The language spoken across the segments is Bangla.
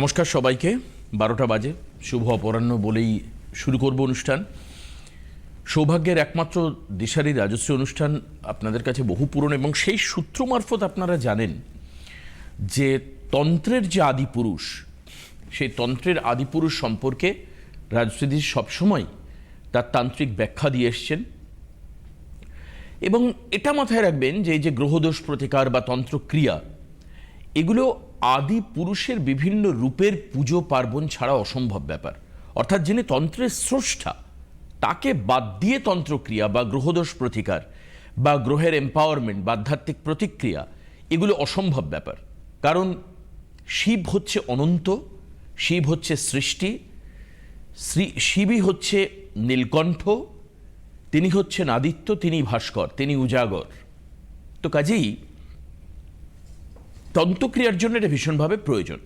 নমস্কার সবাইকে। বারোটা বাজে। শুভ অপরাহ্ন বলেই শুরু করব অনুষ্ঠান। সৌভাগ্যের একমাত্র দিশারি রাজশ্রী অনুষ্ঠান আপনাদের কাছে বহু পুরনো এবং সেই সূত্র মারফত আপনারা জানেন যে তন্ত্রের যে আদিপুরুষ সেই তন্ত্রের আদিপুরুষ সম্পর্কে রাজশ্রীদি সবসময় তার তান্ত্রিক ব্যাখ্যা দিয়ে এসছেন। এবং এটা মাথায় রাখবেন যে এই যে গ্রহদোষ প্রতিকার বা তন্ত্রক্রিয়া, এগুলো আদি পুরুষের বিভিন্ন রূপের পুজো পার্বণ ছাড়া অসম্ভব ব্যাপার। অর্থাৎ যিনি তন্ত্রের স্রষ্টা, তাকে বাদ দিয়ে তন্ত্রক্রিয়া বা গ্রহদোষ প্রতিকার বা গ্রহের এম্পাওয়ারমেন্ট বা আধ্যাত্মিক প্রতিক্রিয়া, এগুলো অসম্ভব ব্যাপার। কারণ শিব হচ্ছে অনন্ত, শিব হচ্ছে সৃষ্টি, শ্রী, শিবই হচ্ছে নীলকণ্ঠ, তিনি হচ্ছেন আদিত্য তিনি ভাস্কর, তিনি উজাগর। তো কাজেই তন্ত্রক্রিয়ার জন্য এটা ভীষণভাবে প্রয়োজন।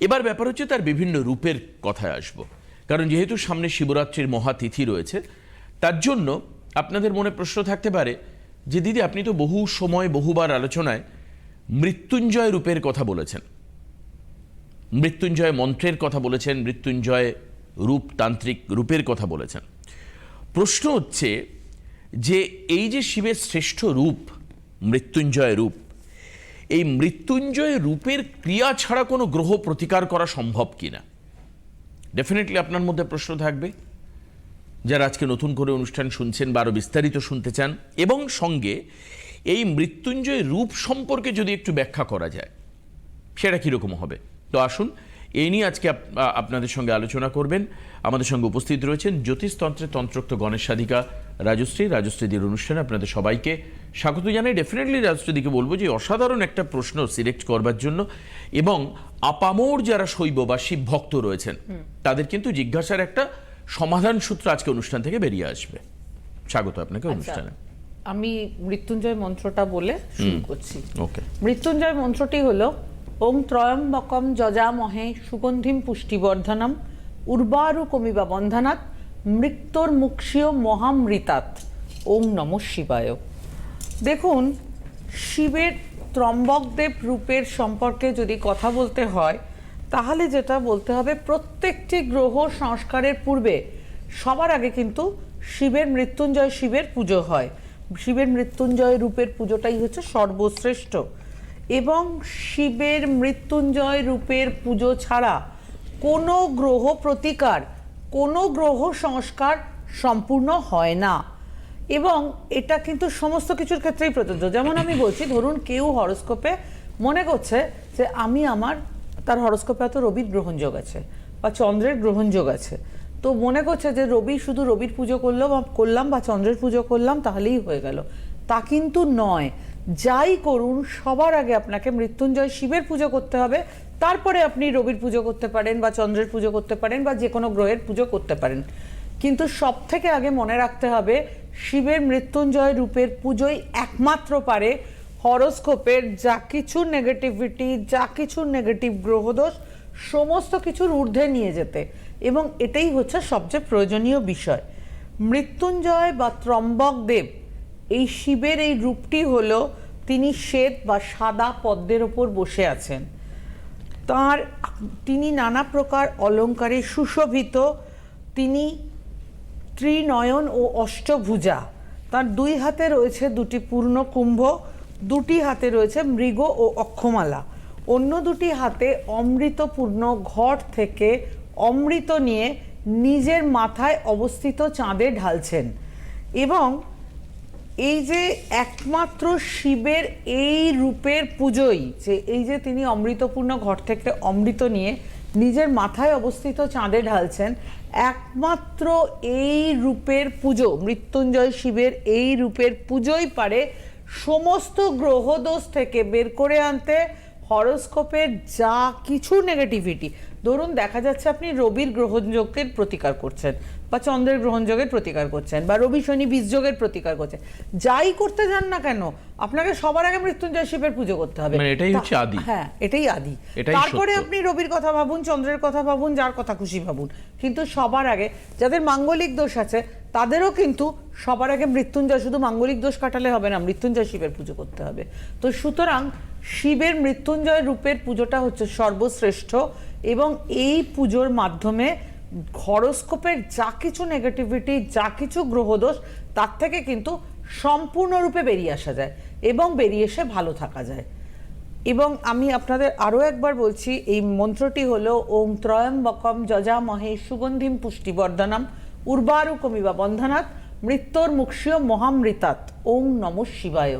এবার ব্যাপার হচ্ছে তার বিভিন্ন রূপের কথায় আসব। কারণ যেহেতু সামনে শিবরাত্রির মহাতিথি রয়েছে, তার জন্য আপনাদের মনে প্রশ্ন থাকতে পারে যে, দিদি, আপনি তো বহু সময়, বহুবার আলোচনায় মৃত্যুঞ্জয় রূপের কথা বলেছেন। মৃত্যুঞ্জয় মন্ত্রের কথা বলেছেন, মৃত্যুঞ্জয় রূপ তান্ত্রিক রূপের কথা বলেছেন। প্রশ্ন হচ্ছে যে, এই যে শিবের শ্রেষ্ঠ রূপ, মৃত্যুঞ্জয় রূপ এই মৃত্যুঞ্জয় রূপের ক্রিয়া ছাড়া কোনো গ্রহ প্রতিকার করা সম্ভব কিনা? ডেফিনেটলি আপনার মধ্যে প্রশ্ন থাকবে। যারা আজকে নতুন করে অনুষ্ঠান শুনছেন বা আরও বিস্তারিত শুনতে চান, এবং সঙ্গে এই মৃত্যুঞ্জয় রূপ সম্পর্কে যদি একটু ব্যাখ্যা করা যায়, সেটা কীরকম হবে? তো আসুন, এই নিয়ে আজকে আপনাদের সঙ্গে আলোচনা করবেন। আমাদের সঙ্গে উপস্থিত রয়েছেন জ্যোতিষতন্ত্রে তন্ত্রোক্ত গণেশ সাধিকা রাজশ্রী রাজশ্রীদির অনুষ্ঠানে আপনাদের সবাইকে স্বাগত জানাই। ডেফিনেটলি রাজশ্রীদিকে বলব যে অসাধারণ একটা প্রশ্ন সিলেক্ট করবার জন্য এবং আপামোর যারা শৈব বা শিব ভক্ত রয়েছেন তাদের কিন্তু জিজ্ঞাসার একটা সমাধান সূত্র আজকে অনুষ্ঠান থেকে বেরিয়ে আসবে। স্বাগত আপনাকে অনুষ্ঠানে। আমি মৃত্যুঞ্জয় মন্ত্রটা বলে শুরু করছি। ওকে। মৃত্যুঞ্জয় মন্ত্রটি হলো ওং ত্রয়ম্বকম যজামহে সুগন্ধিম পুষ্টিবর্ধনম উর্বারু কমিবা বন্ধনাৎ মৃত্যুর মুক্ষীয় মহামৃতাত। ওং নম শিবায়। দেখুন, শিবের ত্রম্বকদেব রূপের সম্পর্কে যদি কথা বলতে হয়, তাহলে যেটা বলতে হবে, প্রত্যেকটি গ্রহ সংস্কারের পূর্বে সবার আগে কিন্তু শিবের মৃত্যুঞ্জয় শিবের পুজো হয়। শিবের মৃত্যুঞ্জয় রূপের পুজোটাই হচ্ছে সর্বশ্রেষ্ঠ। এবং শিবের মৃত্যুঞ্জয় রূপের পুজো ছাড়া কোনো গ্রহ প্রতিকার, কোনো গ্রহ সংস্কার সম্পূর্ণ হয় না। এবং এটা কিন্তু সমস্ত কিছুর ক্ষেত্রেই প্রযোজ্য। যেমন আমি বলছি, ধরুন কেউ হরস্কোপে মনে করছে যে আমি আমার, তার হরস্কোপে এত রবির গ্রহণযোগ আছে বা চন্দ্রের গ্রহণযোগ আছে। তো মনে করছে যে রবি শুধু রবির পুজো করল বা করলাম বা চন্দ্রের পুজো করলাম, তাহলেই হয়ে গেল। তা কিন্তু নয়। যাই করুন, সবার আগে আপনাকে মৃত্যুঞ্জয় শিবের পুজো করতে হবে। তারপরে আপনি রবির পুজো করতে পারেন বা চন্দ্রের পুজো করতে পারেন বা যে কোনো গ্রহের পুজো করতে পারেন। কিন্তু সব থেকে আগে মনে রাখতে হবে, শিবের মৃত্যুঞ্জয় রূপের পুজোই একমাত্র পারে হরোস্কোপের যা কিছু নেগেটিভিটি যা কিছু নেগেটিভ গ্রহদোষ, সমস্ত কিছুর ঊর্ধ্বে নিয়ে যেতে। এবং এটাই হচ্ছে সবচেয়ে প্রয়োজনীয় বিষয়। মৃত্যুঞ্জয় বা ত্রম্বক দেব এই শিবের এই রূপটি হলো তিনি শ্বেত বা সাদা পদ্মের ওপর বসে আছেন। তার তিনি নানা প্রকার অলংকারে সুশোভিত, তিনি ত্রিনয়ন ও অষ্টভুজা। তার দুই হাতে রয়েছে দুটি পূর্ণ কুম্ভ, দুটি হাতে রয়েছে মৃগ ও অক্ষমালা। অন্য দুটি হাতে অমৃতপূর্ণ ঘট থেকে অমৃত নিয়ে নিজের মাথায় অবস্থিত চাঁদে ঢালছেন। এবং এই যে একমাত্র শিবের এই রূপের পুজোই, যে এই যে তিনি অমৃতপূর্ণ ঘর থেকে অমৃত নিয়ে নিজের মাথায় অবস্থিত চাঁদে ঢালছেন, একমাত্র এই রূপের পুজো, মৃত্যুঞ্জয় শিবের এই রূপের পুজোই পারে সমস্ত গ্রহদোষ থেকে বের করে আনতে, হরোস্কোপের যা কিছু নেগেটিভিটি ধরুন দেখা যাচ্ছে আপনি রবির গ্রহণযোগের প্রতিকার করছেন বা চন্দ্রের গ্রহণযোগের প্রতিকার করছেন বা রবি শনি বীজযোগের প্রতিকার করছেন। যাই করতে যান না কেন আপনাকে সবার আগে মৃত্যুঞ্জয় শিবের পুজো করতে হবে। মানে এটাই হচ্ছে আদি। হ্যাঁ এটাই আদি। তারপরে আপনি রবির কথা ভাবুন চন্দ্রের কথা ভাবুন যার কথা খুশি ভাবুন। কিন্তু সবার আগে যাদের মাঙ্গলিক দোষ আছে তাদেরও কিন্তু সবার আগে মৃত্যুঞ্জয় শুধু মাঙ্গলিক দোষ কাটালে হবে না মৃত্যুঞ্জয় শিবের পুজো করতে হবে। তো সুতরাং শিবের মৃত্যুঞ্জয় রূপের পুজোটা হচ্ছে সর্বশ্রেষ্ঠ। এবং এই পুজোর মাধ্যমে হরস্কোপের যা কিছু নেগেটিভিটি যা কিছু গ্রহদোষ, তার থেকে কিন্তু সম্পূর্ণরূপে বেরিয়ে আসা যায় এবং বেরিয়ে এসে ভালো থাকা যায়। এবং আমি আপনাদের আরও একবার বলছি, এই মন্ত্রটি হলো ওম ত্রয়ম্বকম যজামহে সুগন্ধিম পুষ্টিবর্ধনম উর্বারু কমিবা বন্ধনাৎ মৃত্যুর মুক্ষীয় মহামৃতাত ওম নম শিবায়।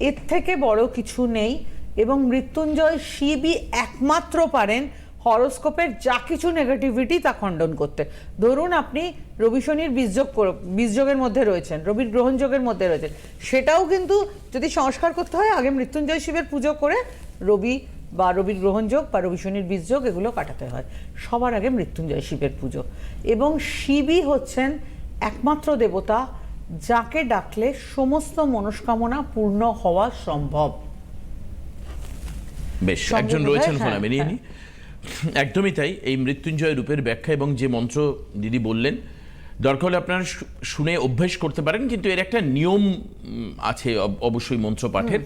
এর থেকে বড় কিছু নেই এবং মৃত্যুঞ্জয় শিবই একমাত্র পারেন হরোস্কোপের যা কিছু নেগেটিভিটি তা খণ্ডন করতে। ধরুন আপনি রবি শনির বীজযোগ বীজযোগের মধ্যে রয়েছেন রবির গ্রহণযোগের মধ্যে রয়েছেন। সেটাও কিন্তু যদি সংস্কার করতে হয় আগে মৃত্যুঞ্জয় শিবের পুজো করে রবি বা রবির গ্রহণযোগ বা রবি শনির বীজযোগ এগুলো কাটাতে হয়। সবার আগে মৃত্যুঞ্জয় শিবের পুজো। এবং শিবই হচ্ছেন একমাত্র দেবতা যাকে ডাকলে সমস্ত মনস্কামনা পূর্ণ হওয়া সম্ভব। বেশ একজন রয়েছেন ফোন হ্যাঁ, আমি নিয়ে নিই একদমই তাই। এই মৃত্যুঞ্জয় রূপের ব্যাখ্যা এবং যে মন্ত্র দিদি বললেন দরকার হলে আপনারা শুনে অভ্যেস করতে পারেন কিন্তু এর একটা নিয়ম আছে অবশ্যই মন্ত্র পাঠের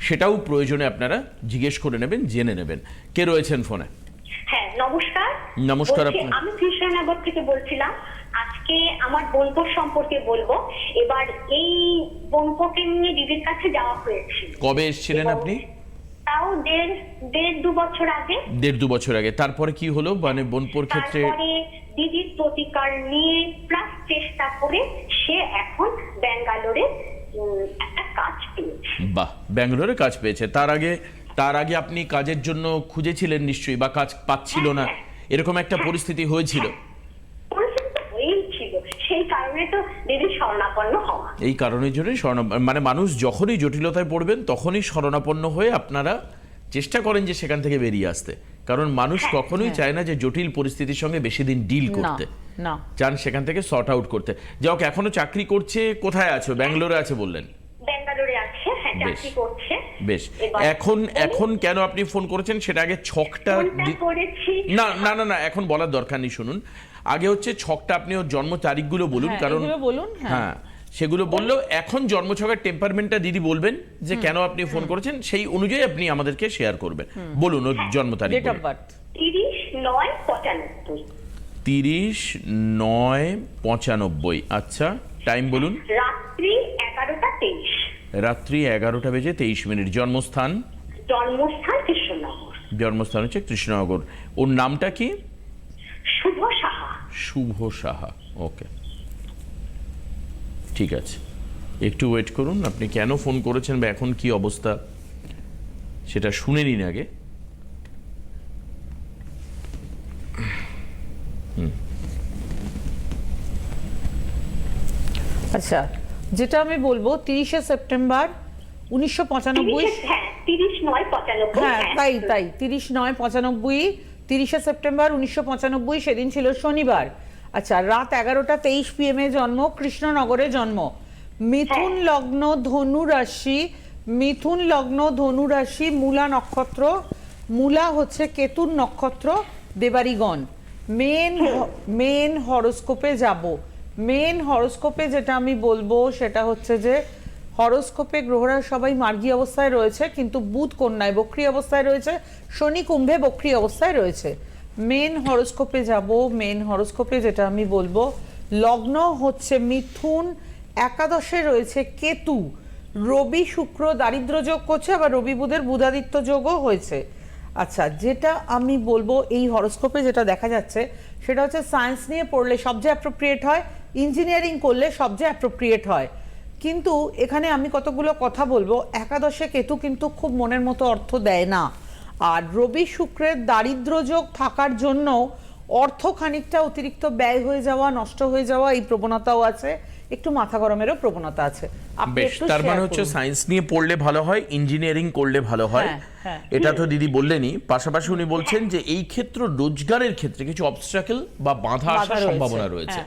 সেটাও প্রয়োজনে আপনারা জিজ্ঞেস করে নেবেন জেনে নেবেন। কে রয়েছেন ফোনে? হ্যাঁ নমস্কার। নমস্কার আপনার। আমি কৃষ্ণনগর থেকে বলছিলাম আজকে আমার বোনপোর সম্পর্কে বলব। এবার এই বোনপোকে নিয়ে দিদির কাছে যাওয়া হয়েছিল। কবে এসেছিলেন আপনি? তাও দেড় দেড় দু বছর আগে। দেড় দু বছর আগে। তারপরে কি হলো? মানে বোনপুর ক্ষেত্রে দিদির প্রতিকার নিয়ে প্লাস চেষ্টা করে সে এখন ব্যাঙ্গালোরে একটা কাজ পেয়েছে। বাহ ব্যাঙ্গালোরে কাজ পেয়েছে। তার আগে তার আগে আপনি কাজের জন্য খুঁজেছিলেন নিশ্চয়ই বা কাজ পাচ্ছিল না? এরকম একটা পরিস্থিতি হয়েছিল পরিস্থিতি তো হয়েই ছিল সেই কারণে তো শরণাপন্ন হওয়া এই কারণের জন্যই স্বর্ণ মানে মানুষ যখনই জটিলতায় পড়বেন তখনই শরণাপন্ন হয়ে আপনারা চেষ্টা করেন যে সেখান থেকে বেরিয়ে আসতে। কারণ মানুষ কখনোই চায় না যে জটিল পরিস্থিতির সঙ্গে বেশি দিন ডিল করতে। চান সেখান থেকে সর্ট আউট করতে। যাই হোক এখনও চাকরি করছে কোথায় আছো? ব্যাঙ্গালোরে আছে বললেন। ব্যাঙ্গালোরে আছে হ্যাঁ বেশ। চাকরি করছে। বেশ। এখন এখন কেন আপনি ফোন করেছেন? সেটা আগে ছকটা না না না এখন বলার দরকার নেই শুনুন। আগে হচ্ছে ছকটা আপনি ওর জন্ম তারিখগুলো বলুন হ্যাঁ, কারণ বলুন, হ্যাঁ। হ্যাঁ সেগুলো বললেও এখন জন্ম ছকের টেম্পারমেন্টটা দিদি বলবেন যে কেন আপনি ফোন করেছেন সেই অনুযায়ী আপনি আমাদেরকে শেয়ার করবেন। বলুন ওর জন্ম তারিখ ডেট অফ বার্থ তিরিশ নয় পঁচানব্বই। তিরিশ নয় পঁচানব্বই। আচ্ছা টাইম বলুন। রাত্রি এগারোটা তেইশ। রাত্রি এগারোটা বেজে তেইশ মিনিট। জন্মস্থান? জন্মস্থান কৃষ্ণনগর। জন্মস্থান হচ্ছে কৃষ্ণনগর। ওর নামটা কি? শুভ শুভ সাহা। ওকে। ঠিক আছে। একটু ওয়েট করুন আপনি কেন ফোন করেছেন বা এখন কি অবস্থা? সেটা শুনে নিন আগে। আচ্ছা যেটা আমি বলব তিরিশে সেপ্টেম্বর উনিশশো পঁচানব্বই হ্যাঁ তিরিশ নয় পঁচানব্বই হ্যাঁ হ্যাঁ। তাই তাই তিরিশ নয় পঁচানব্বই তিরিশে সেপ্টেম্বর উনিশশো পঁচানব্বই সেদিন ছিল শনিবার। আচ্ছা রাত এগারোটা তেইশ পিএম এ জন্ম কৃষ্ণনগরে জন্ম। মিথুন লগ্ন ধনু রাশি মিথুন লগ্ন ধনু রাশি মূলা নক্ষত্র মূলা হচ্ছে কেতুর নক্ষত্র দেবারিগণ। মেন মেন হরোস্কোপে যাব। মেন হরোস্কোপে যেটা আমি বলব সেটা হচ্ছে যে হরোস্কোপে গ্রহরা সবাই মার্গী অবস্থায় রয়েছে, কিন্তু বুধ কন্যায় বক্রি অবস্থায় রয়েছে, শনি কুম্ভে বক্রি অবস্থায় রয়েছে। মেন হরোস্কোপে যাব, মেন হরোস্কোপে যেটা আমি বলব, লগ্ন হচ্ছে মিথুন, একাদশে রয়েছে কেতু। রবি শুক্র দারিদ্র যোগ করছে, আবার রবি বুধের বুধাদিত্য যোগও হয়েছে। আচ্ছা যেটা আমি বলব এই হরোস্কোপে যেটা দেখা যাচ্ছে, সেটা হচ্ছে সায়েন্স নিয়ে পড়লে সবচেয়ে অ্যাপ্রোপ্রিয়েট হয় ইঞ্জিনিয়ারিং করলে সবচেয়ে অ্যাপ্রোপ্রিয়েট হয়। কিন্তু এখানে আমি কতগুলো কথা বলব? একাদশে কেতু কিন্তু খুব মনের মতো অর্থ দেয় না। আর রবি শুক্রের দারিদ্র যোগ থাকার জন্য অর্থ খানিকটা অতিরিক্ত ব্যয় হয়ে যাওয়া নষ্ট হয়ে যাওয়া এই প্রবণতাও আছে। একটু মাথা গরমেরও প্রবণতা আছে। বেশ তার মানে হচ্ছে সায়েন্স নিয়ে পড়লে ভালো হয় ইঞ্জিনিয়ারিং করলে ভালো হয়। হ্যাঁ, হ্যাঁ। এটা তো দিদি বললেনই। পাশাপাশি উনি বলছেন যে এই ক্ষেত্র রোজগারের ক্ষেত্রে কিছু অবস্ট্রাকেল বা বাধা বাধা আসার সম্ভাবনা রয়েছে।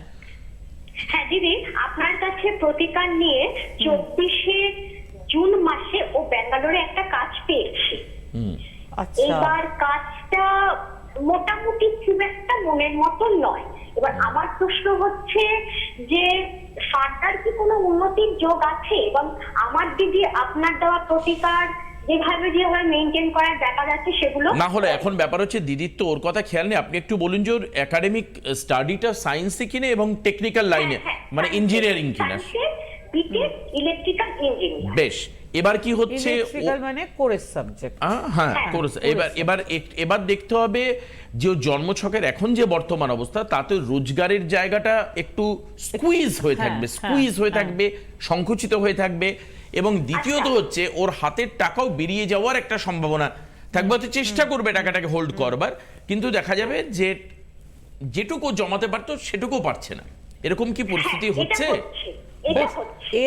হ্যাঁ। দিদি আপনার কাছে প্রতিকার নিয়ে চব্বিশে জুন মাসে ও ব্যাঙ্গালোরে একটা কাজ পেয়েছি। আচ্ছা। এবার কাজটা মোটামুটি খুব একটা মনের মতো নয়। এবার আমার প্রশ্ন হচ্ছে যে সরকার কি কোনো উন্নতির যোগ আছে? এবং আমার দিদি আপনার দেওয়া প্রতিকার যেভাবে যেভাবে মেনটেন করার ব্যাপার আছে সেগুলো না হলে এখন ব্যাপার হচ্ছে দিদির তো ওর কথা খেয়াল নেই। আপনি একটু বলুন যে ওর একাডেমিক স্টাডিটা সায়েন্সে কিনে এবং টেকনিক্যাল লাইনে হ্যাঁ, মানে ইঞ্জিনিয়ারিং কিনা? বিটেক ইলেকট্রিক্যাল ইঞ্জিনিয়ার বেশ এবার কি হচ্ছে মানে কোরেস সাবজেক্ট আহ, হ্যাঁ করেছে এবার এবার এবার দেখতে হবে যে ওর জন্মছকের এখন যে বর্তমান অবস্থা তাতে রোজগারের জায়গাটা একটু স্কুইজ হয়ে হ্যাঁ, থাকবে হ্যাঁ, স্কুইজ হয়ে হ্যাঁ। থাকবে সংকুচিত হয়ে থাকবে। এবং দ্বিতীয়ত হচ্ছে ওর হাতের টাকাও বেরিয়ে যাওয়ার একটা সম্ভাবনা। থাকবে হয়তো চেষ্টা করবে টাকাটাকে হোল্ড করবার কিন্তু দেখা যাবে যে যেটুকু জমাতে পারতো সেটুকু পারছে না। এরকম কি পরিস্থিতি হ্যাঁ, হচ্ছে?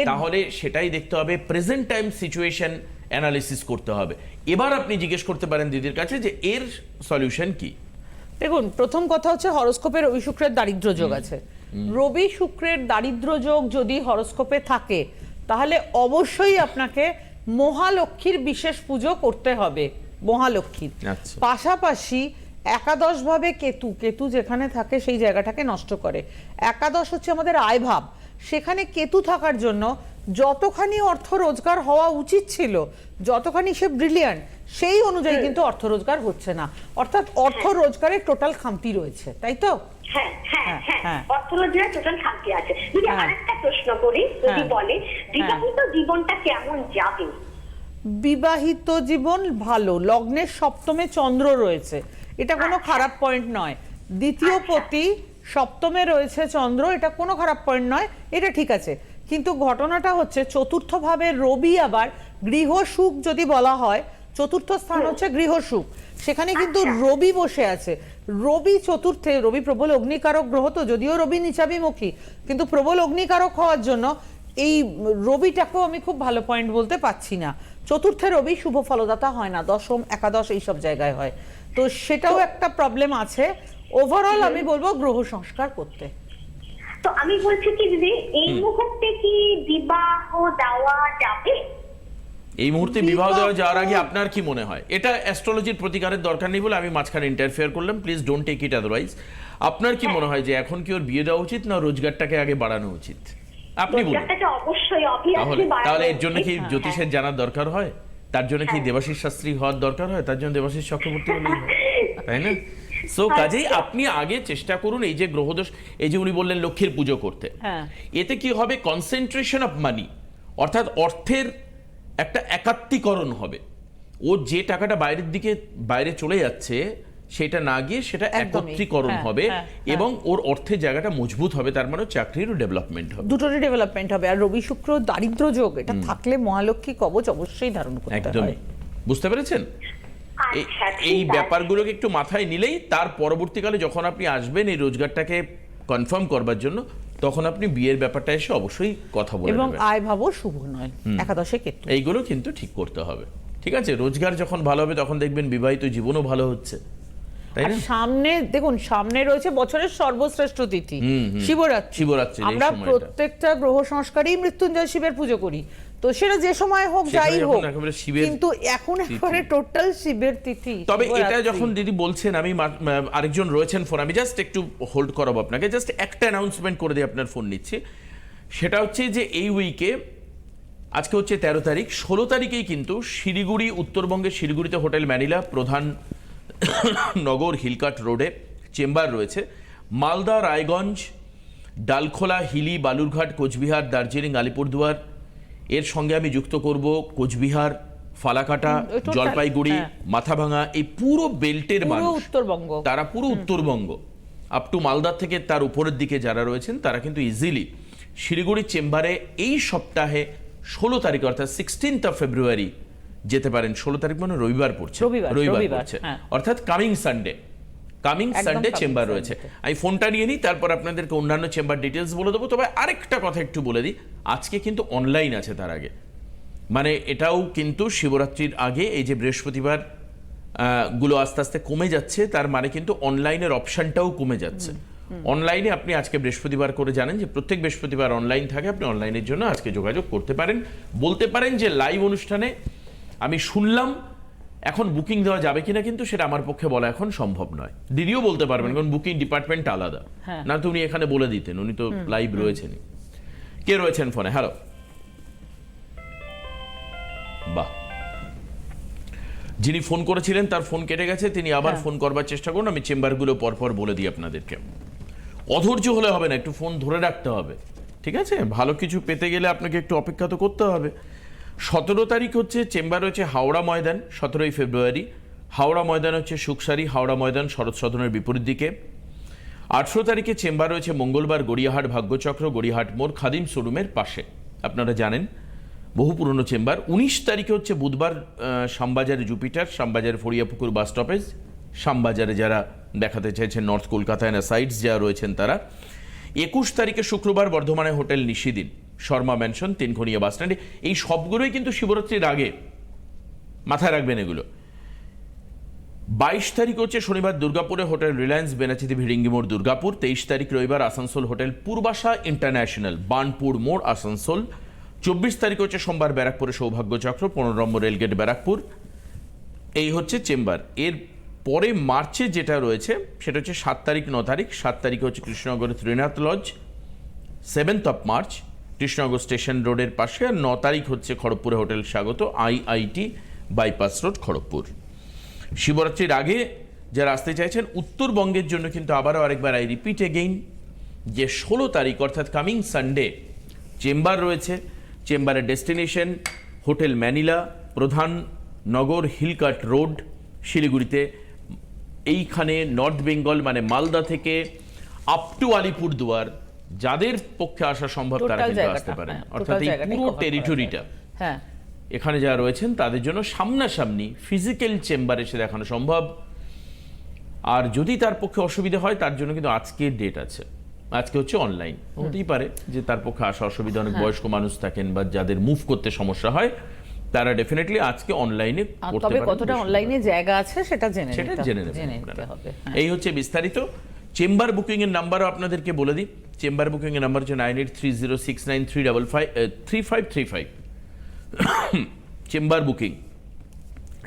তাহলে সেটাই দেখতে হবে প্রেজেন্ট টাইম সিচুয়েশন অ্যানালিসিস করতে হবে। এবার আপনি জিজ্ঞেস করতে পারেন দিদির কাছে যে এর সলিউশন কি? দেখুন প্রথম কথা হচ্ছে হরস্কোপে রবি শুক্রের দারিদ্র যোগ আছে। রবি শুক্রের দারিদ্র যোগ যদি হরস্কোপে থাকে তাহলে অবশ্যই আপনাকে মহালক্ষ্মীর বিশেষ পুজো করতে হবে মহালক্ষ্মীর আচ্ছা। পাশাপাশি একাদশ ভাবে কেতু কেতু যেখানে থাকে সেই জায়গাটাকে নষ্ট করে। একাদশ হচ্ছে আমাদের আয়ভাব। সেখানে কেতু থাকার জন্য যতখানি অর্থ রোজগার হওয়া উচিত ছিল যতখানি সে ব্রিলিয়ান্ট সেই অনুযায়ী কিন্তু অর্থ রোজগার হচ্ছে না। অর্থাৎ অর্থ রোজগারের টোটাল খামতি রয়েছে তাই তো? হ্যাঁ হ্যাঁ হ্যাঁ, হ্যাঁ। হ্যাঁ। টোটাল খামতি আছে। যদি হ্যাঁ। আরেকটা প্রশ্ন করি যদি হ্যাঁ। বলে বিবাহিত জীবনটা কেমন যাবে? বিবাহিত জীবন ভালো লগ্নের সপ্তমে চন্দ্র রয়েছে। এটা কোনো খারাপ পয়েন্ট নয়। দ্বিতীয় পতি সপ্তমে রয়েছে চন্দ্র এটা কোনো খারাপ পয়েন্ট নয়। এটা ঠিক আছে। কিন্তু ঘটনাটা হচ্ছে চতুর্থ ভাবে রবি আবার গৃহ সুখ যদি বলা হয় চতুর্থ স্থান হচ্ছে গৃহ সুখ। সেখানে কিন্তু রবি বসে আছে। রবি চতুর্থে রবি প্রবল অগ্নিকারক গ্রহ তো যদিও রবি নিচাবিমুখী কিন্তু প্রবল অগ্নিকারক হওয়ার জন্য এই রবিটাকেও আমি খুব ভালো পয়েন্ট বলতে পাচ্ছি না। চতুর্থে রবি শুভ ফলদাতা হয় না দশম একাদশ এইসব জায়গায় হয়। তো সেটাও একটা প্রবলেম আছে। ওভারঅল আমি বলব গ্রহ সংস্কার করতে। তো আমি বলছি কি দিদি এই মুহূর্তে কি বিবাহ দেওয়া যাবে? এই মুহূর্তে বিবাহ দেওয়া যাওয়ার আগে আপনার কি মনে হয়? এটা অ্যাস্ট্রোলজির প্রতিকারের দরকার নেই বলে আমি মাঝখানে ইন্টারফেয়ার করলাম please don't take it otherwise আপনার কি মনে হয় যে এখন কি ওর বিয়ে দেওয়া উচিত না রোজগারটাকে আগে বাড়ানো উচিত? আপনি বলুন। অবশ্যই তাহলে এর জন্য কি হ্যাঁ, জ্যোতিষের জানার দরকার হয়? তার জন্য কি হ্যাঁ। দেবাশিস শাস্ত্রী হওয়ার দরকার হয়? তার জন্য দেবাশিস চক্রবর্তী হলেই হয় তাই না? সো কাজেই আপনি আগে চেষ্টা করুন এই যে গ্রহদোষ এই যে উনি বললেন লক্ষ্মীর পুজো করতে। হ্যাঁ। এতে কি হবে? কনসেন্ট্রেশন অফ মানি অর্থাৎ অর্থের একটা একাত্মীকরণ হবে। ও যে টাকাটা বাইরের দিকে বাইরে চলে যাচ্ছে সেটা না গিয়ে সেটা একত্রীকরণ হ্যাঁ, হবে হ্যাঁ। এবং ওর অর্থের জায়গাটা মজবুত হবে তার মানে চাকরির ডেভেলপমেন্ট হবে। দুটোরই ডেভেলপমেন্ট হবে। আর রবি শুক্র দারিদ্র যোগ এটা থাকলে মহালক্ষ্মী কবচ অবশ্যই ধারণ করতে একদমই। হয় বুঝতে পেরেছেন? এই- আচ্ছা। ব্যাপারগুলোকে একটু মাথায় নিলেই তার পরবর্তীকালে যখন আপনি আসবেন এই রোজগারটাকে কনফার্ম করবার জন্য তখন আপনি বিয়ের ব্যাপারটা এসে অবশ্যই কথা বলে এবং আয় ভাবও শুভ নয় একাদশে কেতু। এইগুলো কিন্তু ঠিক করতে হবে। ঠিক আছে রোজগার যখন ভালো হবে তখন দেখবেন বিবাহিত জীবনও ভালো হচ্ছে। আর সামনে দেখুন সামনে রয়েছে বছরের সর্বশ্রেষ্ঠ তিথি শিবরাত্রি। আমরা প্রত্যেকটা গ্রহ সংস্কারই মৃত্যুঞ্জয় শিবের পুজো করি। তো সেটা যে সময় হোক যাই হোক। কিন্তু এখন একেবারে টোটাল শিবের তিথি তবে এটা যখন দিদি বলছেন আমি আরেকজন রয়েছেন ফোন আমি জাস্ট একটু হোল্ড করাবো আপনাকে জাস্ট একটা অ্যানাউন্সমেন্ট করে দিয়ে আপনার ফোন নিচ্ছি। সেটা হচ্ছে যে এই উইকে আজকে হচ্ছে তেরো তারিখ ষোলো তারিখেই কিন্তু শিলিগুড়ি উত্তরবঙ্গের শিলিগুড়িতে হোটেল ম্যানিলা প্রধান নগর হিলকাট রোডে চেম্বার রয়েছে। মালদা রায়গঞ্জ ডালখোলা হিলি বালুরঘাট কোচবিহার দার্জিলিং আলিপুরদুয়ার এর সঙ্গে আমি যুক্ত করব কোচবিহার ফালাকাটা জলপাইগুড়ি হ্যাঁ। মাথাভাঙা এই পুরো বেল্টের মানুষ। উত্তরবঙ্গ। তারা পুরো উত্তরবঙ্গ। আপ টু মালদা থেকে তার উপরের দিকে যারা রয়েছেন তারা কিন্তু ইজিলি শিলিগুড়ি চেম্বারে এই সপ্তাহে ষোলো তারিখ অর্থাৎ সিক্সটিন্থ অফ ফেব্রুয়ারি যেতে পারেন। ষোলো তারিখ মানে রবিবার পড়ছে। রবিবার, পড়ছে। হ্যাঁ। অর্থাৎ coming Sunday coming Sunday chamber রয়েছে। আমি ফোনটা নিয়ে নিই তারপর আপনাদেরকে অন্যান্য চেম্বার ডিটেলস বলে দেবো। তবে আরেকটা কথা একটু বলে দিই আজকে কিন্তু অনলাইন আছে তার আগে। মানে এটাও কিন্তু শিবরাত্রির আগে এই যে বৃহস্পতিবারগুলো আস্তে আস্তে কমে যাচ্ছে তার মানে কিন্তু অনলাইনের অপশনটাও কমে যাচ্ছে। অনলাইনে আপনি আজকে বৃহস্পতিবার করে জানেন যে প্রত্যেক বৃহস্পতিবার অনলাইন থাকে আপনি অনলাইনের জন্য আজকে যোগাযোগ করতে পারেন। বলতে পারেন যে লাইভ অনুষ্ঠানে আমি শুনলাম এখন বুকিং দেওয়া যাবে কিনা কিন্তু সেটা আমার পক্ষে বলা এখন সম্ভব নয়। দিদিও বলতে পারবেন কারণ বুকিং ডিপার্টমেন্ট আলাদা। হ্যাঁ। না তো উনি এখানে বলে দিতেন উনি তো লাইভ রয়েছেনই কে রয়েছেন ফোনে হ্যালো বাহ। যিনি ফোন করেছিলেন তার ফোন কেটে গেছে তিনি আবার হ্যাঁ। ফোন করবার চেষ্টা করুন আমি চেম্বারগুলো পরপর বলে দিই আপনাদেরকে। অধৈর্য হলে হবে না একটু ফোন ধরে রাখতে হবে। ঠিক আছে? ভালো কিছু পেতে গেলে আপনাকে একটু অপেক্ষা তো করতে হবে। সতেরো তারিখ হচ্ছে চেম্বার হচ্ছে হাওড়া ময়দান সতেরোই ফেব্রুয়ারি। হাওড়া ময়দান হচ্ছে সুকসারি হাওড়া ময়দান শরৎ সদনের বিপরীত দিকে। আঠেরো তারিখে চেম্বার রয়েছে মঙ্গলবার গড়িয়াহাট ভাগ্যচক্র গড়িয়াহাট মোড় খাদিম শোরুমের পাশে। আপনারা জানেন বহু পুরনো চেম্বার। উনিশ তারিখে হচ্ছে বুধবার আহ, শ্যামবাজারে জুপিটার শ্যামবাজারে ফড়িয়াপুকুর বাস স্টপেজ শ্যামবাজারে যারা দেখাতে চাইছেন নর্থ কলকাতায় না সাইডস যারা রয়েছেন তারা। একুশ তারিখে শুক্রবার বর্ধমানে হোটেল নিশিদিন। শর্মা ম্যানশন তিনখনিয়া বাস স্ট্যান্ডে এই সবগুলোই কিন্তু শিবরাত্রির আগে মাথায় রাখবেন এগুলো। বাইশ তারিখ হচ্ছে শনিবার দুর্গাপুরে হোটেল রিলায়েন্স, বেনাচিতি ভিড়িঙ্গি মোড়, দুর্গাপুর। তেইশ তারিখ রবিবার আসানসোল হোটেল, পূর্বাশা ইন্টারন্যাশনাল বানপুর মোড়, আসানসোল। চব্বিশ তারিখ হচ্ছে সোমবার ব্যারাকপুরে সৌভাগ্য চক্র পনেরো নম্বর রেলগেট ব্যারাকপুর। এই হচ্ছে চেম্বার। এর পরে মার্চে যেটা রয়েছে, সেটা হচ্ছে সাত তারিখ, ন তারিখ। সাত তারিখে হচ্ছে কৃষ্ণনগরের Trinath lodge. Seventh of March. Krishnanagar station রোডের পাশে আর ন তারিখ হচ্ছে খড়গপুরে hotel Swagat, IIT bypass road, Kharagpur. শিবরাত্রির আগে যারা আসতে চাইছেন, উত্তরবঙ্গের জন্য কিন্তু আবারও আরেকবার আই রিপিট এগেইন যে ষোলো তারিখ, অর্থাৎ কামিং সানডে চেম্বার রয়েছে। চেম্বারের ডেস্টিনেশন, হোটেল ম্যানিলা, প্রধান নগর হিলকাট রোড, শিলিগুড়িতে। এইখানে নর্থ বেঙ্গল মানে মালদা থেকে আপ টু আলিপুরদুয়ার। যাদের পক্ষে আসা সম্ভব তারা কিন্তু আসতে পারেন। হ্যাঁ, অর্থাৎ এই পুরো টেরিটরিটা হ্যাঁ। এখানে যারা রয়েছেন তাদের জন্য সামনাসামনি ফিজিক্যাল চেম্বার এসে দেখানো সম্ভব। আর যদি তার পক্ষে অসুবিধা হয় তার জন্য কিন্তু আজকে ডেট আছে। আজকে হচ্ছে অনলাইন হতেই পারে যে তার পক্ষে আসা অসুবিধা অনেক বয়স্ক মানুষ থাকেন বা যাদের মুভ করতে সমস্যা হয় তারা ডেফিনেটলি আজকে অনলাইনে তবে কতটা অনলাইনে জায়গা আছে সেটা জেনে সেটা নিতে জেনে হবে। নেবেন হ্যাঁ। এই হচ্ছে বিস্তারিত। চেম্বার বুকিং এর নাম্বারও আপনাদেরকে বলে দিই। চেম্বার বুকিং এর নাম্বার হচ্ছে nine eight three zero six nine three double five three five three five. Chamber booking.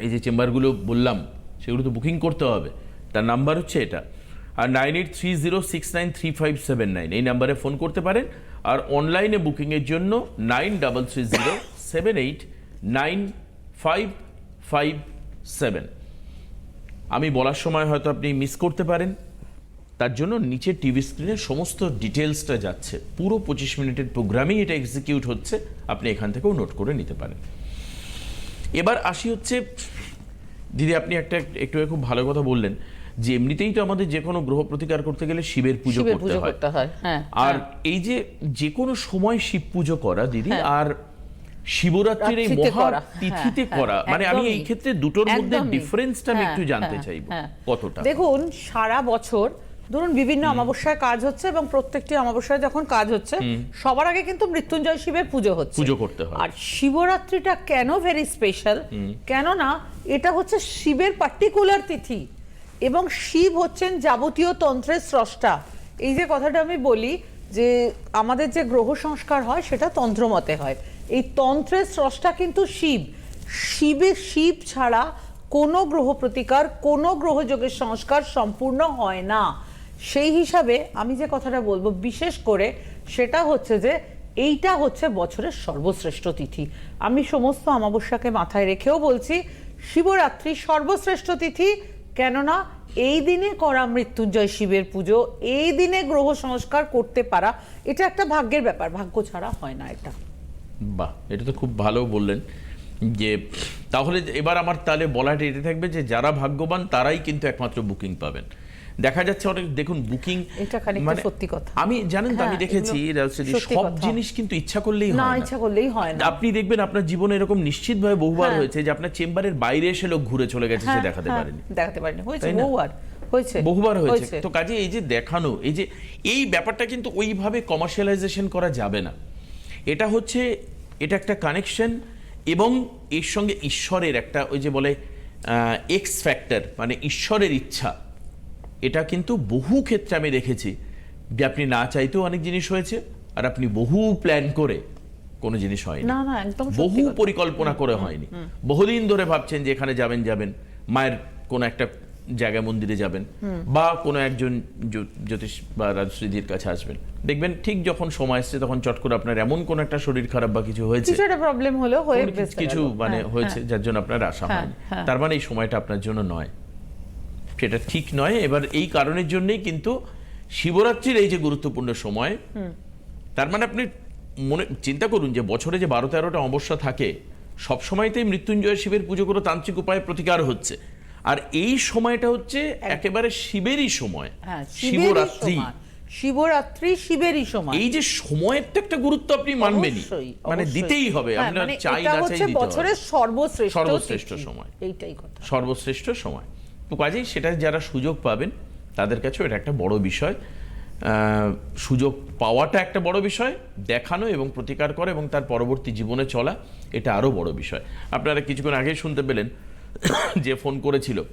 এই যে চেম্বারগুলো বললাম, সেগুলো তো বুকিং করতে হবে। তার নাম্বার হচ্ছে এটা। আর nine eight three zero six nine three five seven nine, এই নাম্বারে ফোন করতে পারেন। আর অনলাইনে বুকিংয়ের জন্য nine double three zero seven eight nine five five seven. আমি বলার সময় হয়তো আপনি মিস করতে পারেন। তার জন্য নিচে টিভি স্ক্রিনে সমস্ত ডিটেলসটা যাচ্ছে পুরো পঁচিশ মিনিটের প্রোগ্রামিং এটা এক্সিকিউট হচ্ছে আপনি এখান থেকেও নোট করে নিতে পারেন এবার আসি হচ্ছে দিদি আপনি একটা একটু খুব ভালো কথা বললেন যে এমনিতেই তো আমাদের যে কোনো গ্রহ প্রতিকার করতে গেলে শিবের পুজো করতে হয় হয় আর হ্যাঁ। এই যে যে কোনো সময় শিব পুজো করা দিদি হ্যাঁ। আর শিবরাত্রির এই মহা করা, তিথিতে করা মানে আমি এই ক্ষেত্রে দুটোর মধ্যে। ডিফারেন্সটা আমি একটু জানতে চাইব। কতটা দেখুন সারা বছর ধরুন বিভিন্ন অমাবস্যায় কাজ হচ্ছে এবং প্রত্যেকটি অমাবস্যায় যখন কাজ হচ্ছে সবার আগে কিন্তু মৃত্যুঞ্জয় শিবের পুজো হচ্ছে। পুজো করতে হয়। আর শিবরাত্রিটা কেন ভেরি স্পেশাল কেননা এটা হচ্ছে শিবের পার্টিকুলার তিথি এবং শিব হচ্ছেন যাবতীয় তন্ত্রের স্রষ্টা। এই যে কথাটা আমি বলি যে আমাদের যে গ্রহ সংস্কার হয় সেটা তন্ত্রমতে হয়। এই তন্ত্রের স্রষ্টা কিন্তু শিব। শিবের শিব ছাড়া কোনো গ্রহ প্রতিকার কোনো গ্রহযোগের সংস্কার সম্পূর্ণ হয় না। সেই হিসাবে আমি যে কথাটা বলব, বিশেষ করে সেটা হচ্ছে যে এইটা হচ্ছে বছরের সর্বশ্রেষ্ঠ তিথি। আমি সমস্ত অমাবস্যাকে মাথায় রেখেও বলছি, শিবরাত্রি সর্বশ্রেষ্ঠ তিথি, কেননা এই দিনে করা মৃত্যুঞ্জয় শিবের পুজো, এই দিনে গ্রহ সংস্কার করতে পারা, এটা একটা ভাগ্যের ব্যাপার, ভাগ্য ছাড়া হয় না এটা। বাহ, এটা তো খুব ভালো বললেন। যে তাহলে এবার আমার তাহলে বলাটা এটা থাকবে যে যারা ভাগ্যবান তারাই কিন্তু একমাত্র বুকিং পাবেন। দেখা যাচ্ছে অনেক দেখুন বুকিং এটা খানিকটা সত্যি কথা। আমি জানেন তো আমি হ্যাঁ, দেখেছি সব জিনিস কিন্তু ইচ্ছা করলেই হয় না ইচ্ছা করলেই হয় না। আপনি দেখবেন আপনার জীবনে এরকম নিশ্চিতভাবে বহুবার হ্যাঁ। হয়েছে যে আপনার চেম্বারের বাইরে এসে লোক ঘুরে চলে গেছে সে হ্যাঁ, দেখাতে পারেনি। দেখাতে পারেনি। হয়েছে বহুবার হয়েছে বহুবার হয়েছে। তো কাজে এই যে দেখানো এই যে এই ব্যাপারটা কিন্তু ওইভাবে কমার্শিয়ালাইজেশন করা যাবে না। এটা হচ্ছে এটা একটা কানেকশন এবং এর সঙ্গে ঈশ্বরের একটা ওই যে বলে এক্স ফ্যাক্টর মানে ঈশ্বরের ইচ্ছা। এটা কিন্তু বহু ক্ষেত্রে আমি দেখেছি যে আপনি না চাইতেও অনেক জিনিস হয়েছে আর আপনি বহু প্ল্যান করে কোনো জিনিস হয়নি। না না একদম বহু পরিকল্পনা করে হয়নি। বহুদিন ধরে ভাবছেন যে এখানে যাবেন যাবেন। মায়ের কোন একটা জায়গা মন্দিরে যাবেন। বা কোনো একজন জ্যোতিষ বা রাজশ্রীদির কাছে আসবেন। দেখবেন ঠিক যখন সময় আসছে তখন চট করে আপনার এমন কোন একটা শরীর খারাপ বা কিছু হয়েছে। কিছু একটা প্রবলেম হলো হয়ে কিছু মানে হ্যাঁ, হয়েছে যার জন্য আপনার আশা হ্যাঁ, হয়নি। হ্যাঁ। তার মানে এই সময়টা আপনার জন্য নয়। সেটা ঠিক নয়। এবার এই কারণের জন্যই কিন্তু শিবরাত্রির এই যে গুরুত্বপূর্ণ সময় তার মানে আপনি মনে চিন্তা করুন যে বছরে যে বারো তেরোটা অমাবস্যা থাকে সব সময়তেই মৃত্যুঞ্জয় শিবের পুজো করে তান্ত্রিক উপায়ে প্রতিকার হচ্ছে। আর এই সময়টা হচ্ছে একেবারে শিবেরই সময়। হ্যাঁ শিবরাত্রি। শিবরাত্রি শিবেরই সময়। এই যে সময়ের তো একটা গুরুত্ব আপনি মানবেনই। মানে দিতেই হবে হ্যাঁ, আপনার মানে চাই না চাই দিতে হবে। বছরের সর্বশ্রেষ্ঠ সর্বশ্রেষ্ঠ সময়। এইটাই কথা। সর্বশ্রেষ্ঠ সময়। তো কাজেই সেটা যারা সুযোগ পাবেন তাদের কাছেও এটা একটা বড় বিষয়। সুযোগ পাওয়াটা একটা বড় বিষয় দেখানো এবং প্রতিকার করা এবং তার পরবর্তী জীবনে চলা এটা আরও বড় বিষয়। আপনারা কিছুক্ষণ আগেই শুনতে পেলেন যে ফোন করেছিল।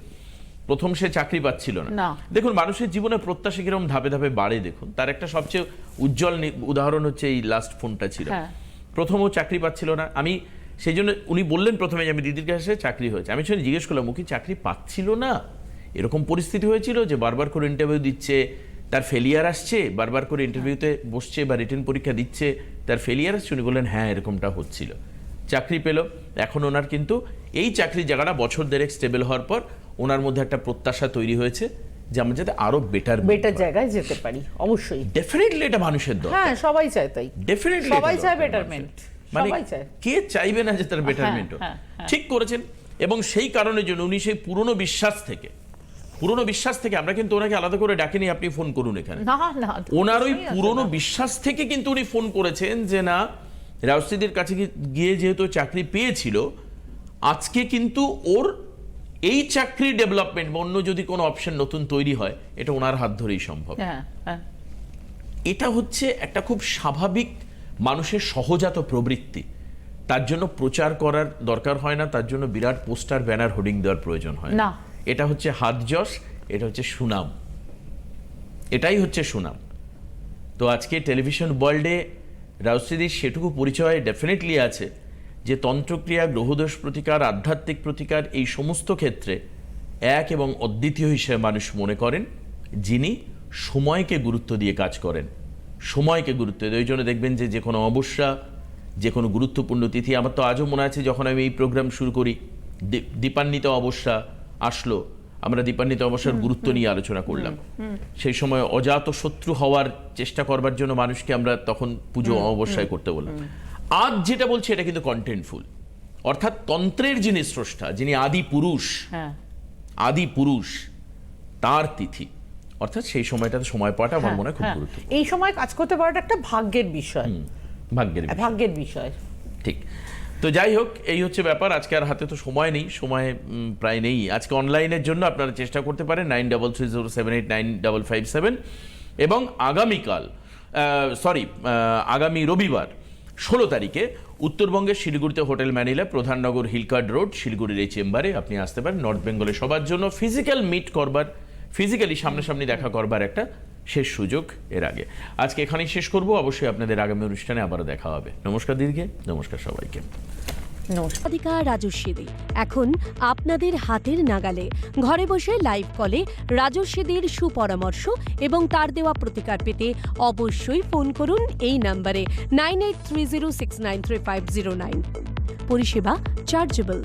প্রথম সে চাকরি পাচ্ছিল না। না। দেখুন মানুষের জীবনে প্রত্যাশা কীরকম ধাপে ধাপে বাড়ে দেখুন। তার একটা সবচেয়ে উজ্জ্বল উদাহরণ হচ্ছে এই লাস্ট ফোনটা ছিল। হ্যাঁ। প্রথম ও চাকরি পাচ্ছিল না। আমি সেই জন্য উনি বললেন প্রথমে যে আমি দিদির কাছে চাকরি হয়েছে। আমি শুনে জিজ্ঞেস করলাম ও কি চাকরি পাচ্ছিল না? এরকম পরিস্থিতি হয়েছিল যে বারবার করে ইন্টারভিউ দিচ্ছে তার ফেলিয়ার আসছে বারবার করে ইন্টারভিউতে বসছে বা রিটেন পরীক্ষা দিচ্ছে তার ফেলিয়ার আসছে? উনি বললেন হ্যাঁ এরকমটা হচ্ছিল। চাকরি পেল। এখন ওনার কিন্তু এই চাকরির জায়গাটা বছর দেড়েক স্টেবল হওয়ার পর ওনার মধ্যে একটা প্রত্যাশা তৈরি হয়েছে যে আমরা যাতে আরও বেটার বেটার জায়গায় যেতে পারি অবশ্যই। ডেফিনেটলি এটা মানুষের দরকার। হ্যাঁ সবাই চায় তাই। ডেফিনেটলি সবাই চায় betterment। মানে কে চাইবে না যে তার বেটারমেন্ট হ্যাঁ, হ্যাঁ। ঠিক করেছেন। এবং সেই কারণের জন্য উনি সেই পুরনো বিশ্বাস থেকে পুরনো বিশ্বাস থেকে আমরা কিন্তু ওনাকে আলাদা করে ডাকিনি আপনি ফোন করুন এখানে। ওনার ওই পুরনো বিশ্বাস থেকে কিন্তু উনি ফোন করেছেন যে না রাউস্তিদের কাছে গিয়ে যেহেতু চাকরি পেয়েছিল আজকে কিন্তু ওর এই চাকরি ডেভেলপমেন্ট বা অন্য যদি কোনো অপশন নতুন তৈরি হয় এটা ওনার হাত ধরেই সম্ভব। হ্যাঁ হ্যাঁ। এটা হচ্ছে একটা খুব স্বাভাবিক মানুষের সহজাত প্রবৃত্তি। তার জন্য প্রচার করার দরকার হয় না তার জন্য বিরাট পোস্টার ব্যানার হোর্ডিং দেওয়ার প্রয়োজন হয় না। এটা হচ্ছে হাত যশ এটা হচ্ছে সুনাম। এটাই হচ্ছে সুনাম। তো আজকে টেলিভিশন ওয়ার্ল্ডে রাউসিদির সেটুকু পরিচয় ডেফিনেটলি আছে যে তন্ত্রক্রিয়া গ্রহদোষ প্রতিকার আধ্যাত্মিক প্রতিকার এই সমস্ত ক্ষেত্রে এক এবং অদ্বিতীয় হিসেবে মানুষ মনে করেন যিনি সময়কে গুরুত্ব দিয়ে কাজ করেন। সময়কে গুরুত্ব দেয়। ওই জন্য দেখবেন যে যে কোনো অবস্যা যে কোনো গুরুত্বপূর্ণ তিথি আমার তো আজও মনে আছে যখন আমি এই প্রোগ্রাম শুরু করি দীপান্বিত অবস্যা আসলো আমরা দীপান্বিত অবস্যার গুরুত্ব নিয়ে আলোচনা করলাম। সেই সময় অজাত শত্রু হওয়ার চেষ্টা করবার জন্য মানুষকে আমরা তখন পুজো অমাবস্যায় করতে বললাম। আজ যেটা বলছি এটা কিন্তু কন্টেন্টফুল অর্থাৎ তন্ত্রের যিনি স্রষ্টা যিনি আদি পুরুষ হ্যাঁ। আদি পুরুষ তার তিথি। অর্থাৎ সেই সময়টাতে সময় পাওয়াটা আমার মনে হয় খুব হ্যাঁ। গুরুত্ব এই সময় কাজ করতে পারাটা একটা ভাগ্যের বিষয়। ভাগ্যের ভাগ্যের বিষয়। ঠিক। তো যাই হোক এই হচ্ছে ব্যাপার। আজকে আর হাতে তো সময় নেই সময় প্রায় নেই। আজকে অনলাইনের জন্য আপনারা চেষ্টা করতে পারেন nine double three zero seven eight nine double five seven. এবং আগামীকাল সরি আগামী রবিবার ষোলো তারিখে উত্তরবঙ্গের শিলিগুড়িতে hotel Manila Pradhannagar Hill Cart road শিলিগুড়ির এই চেম্বারে আপনি আসতে পারেন। নর্থ বেঙ্গলে সবার জন্য ফিজিক্যাল মিট করবার ফিজিক্যালি সামনাসামনি দেখা করবার একটা শেষ সুযোগ এর আগে। আজকে এখানেই শেষ করব। অবশ্যই আপনাদের আগামী অনুষ্ঠানে আবারও দেখা হবে। নমস্কার দীর্ঘে, নমস্কার সবাইকে। নমস্কার। রাজস্বী দে এখন আপনাদের হাতের নাগালে ঘরে বসে লাইভ কলে রাজস্বীদের সুপরামর্শ এবং তার দেওয়া প্রতিকার পেতে অবশ্যই ফোন করুন এই নাম্বারে nine eight three zero six nine three five zero nine পরিষেবা চার্জেবল